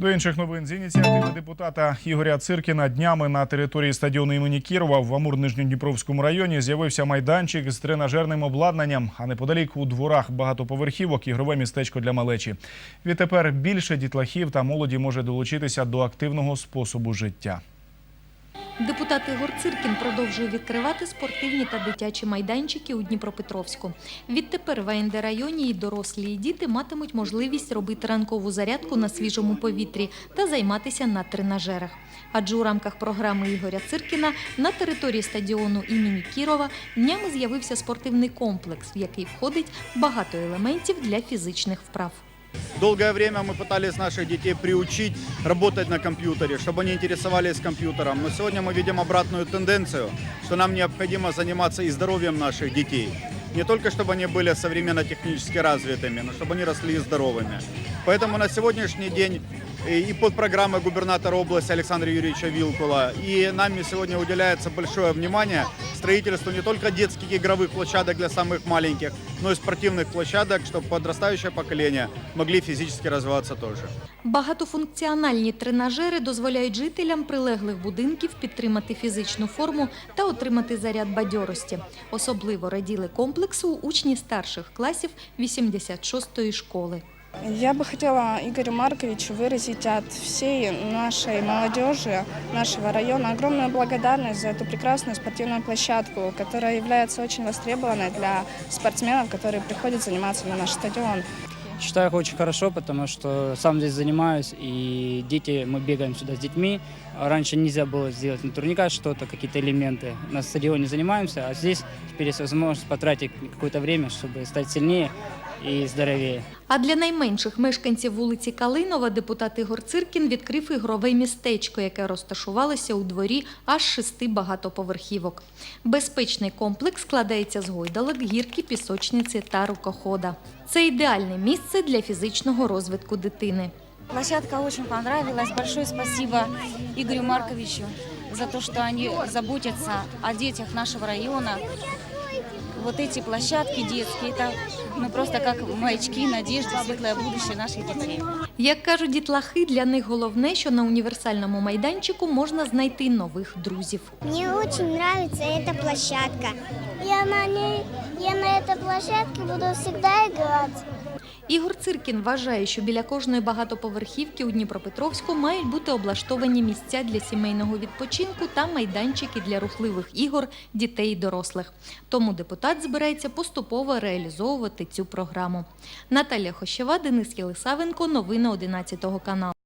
До інших новин з ініціативи депутата Ігоря Циркіна днями на території стадіону імені Кірова в Амур-Нижньодніпровському районі з'явився майданчик з тренажерним обладнанням, а неподалік у дворах багатоповерхівок ігрове містечко для малечі. Відтепер більше дітлахів та молоді може долучитися до активного способу життя. Депутат Ігор Циркін продовжує відкривати спортивні та дитячі майданчики у Дніпропетровську. Відтепер в АНД районі і дорослі, і діти матимуть можливість робити ранкову зарядку на свіжому повітрі та займатися на тренажерах. Адже у рамках програми Ігоря Циркіна на території стадіону імені Кірова днями з'явився спортивний комплекс, в який входить багато елементів для фізичних вправ. Долгое время мы пытались наших детей приучить работать на компьютере, чтобы они интересовались компьютером. Но сегодня мы видим обратную тенденцию, что нам необходимо заниматься и здоровьем наших детей. Не только чтобы они были современно-технически развитыми, но чтобы они росли здоровыми. Поэтому на сегодняшний день и под программой губернатора области Александра Юрьевича Вилкула, и нами сегодня уделяется большое внимание строительству не только детских игровых площадок для самых маленьких, но и спортивных площадок, чтобы подрастающее поколение могли физически развиваться тоже. Багатофункціональні тренажери дозволяють жителям прилеглих будинків підтримати фізичну форму та отримати заряд бадьорості. Особливо раділи комплексу учні старших класів 86-ї школи. Я бы хотела Игорю Марковичу выразить от всей нашей молодежи, нашего района огромную благодарность за эту прекрасную спортивную площадку, которая является очень востребованной для спортсменов, которые приходят заниматься на наш стадион. Считаю их очень хорошо, потому что сам здесь занимаюсь, и дети, мы бегаем сюда с детьми. Раньше нельзя было сделать на турниках что-то, какие-то элементы. На стадионе занимаемся, а здесь теперь есть возможность потратить какое-то время, чтобы стать сильнее и здоровее. А для найменших мешканців вулиці Калинова депутат Ігор Циркін відкрив ігрове містечко, яке розташувалося у дворі аж шести багатоповерхівок. Безпечний комплекс складається з гойдалок, гірки, пісочниці та рукохода. Це ідеальне місце для фізичного розвитку дитини. Площадка очень понравилась. Большое спасибо Игорю Марковичу за то, что они заботятся о детях нашего района Вот эти площадки детские, это ну, просто как маячки, надежды, светлое будущее наших детей. Як кажуть дітлахи, для них головне, що на універсальному майданчику можна знайти нових друзів. Мне очень нравится эта площадка. Я на ней, я на этой площадке буду всегда играть. Ігор Циркін вважає, що біля кожної багатоповерхівки у Дніпропетровську мають бути облаштовані місця для сімейного відпочинку та майданчики для рухливих ігор дітей і дорослих. Тому депутат збирається поступово реалізовувати цю програму. Наталія Хощева, Денис Єлисавенко, новини 11 каналу.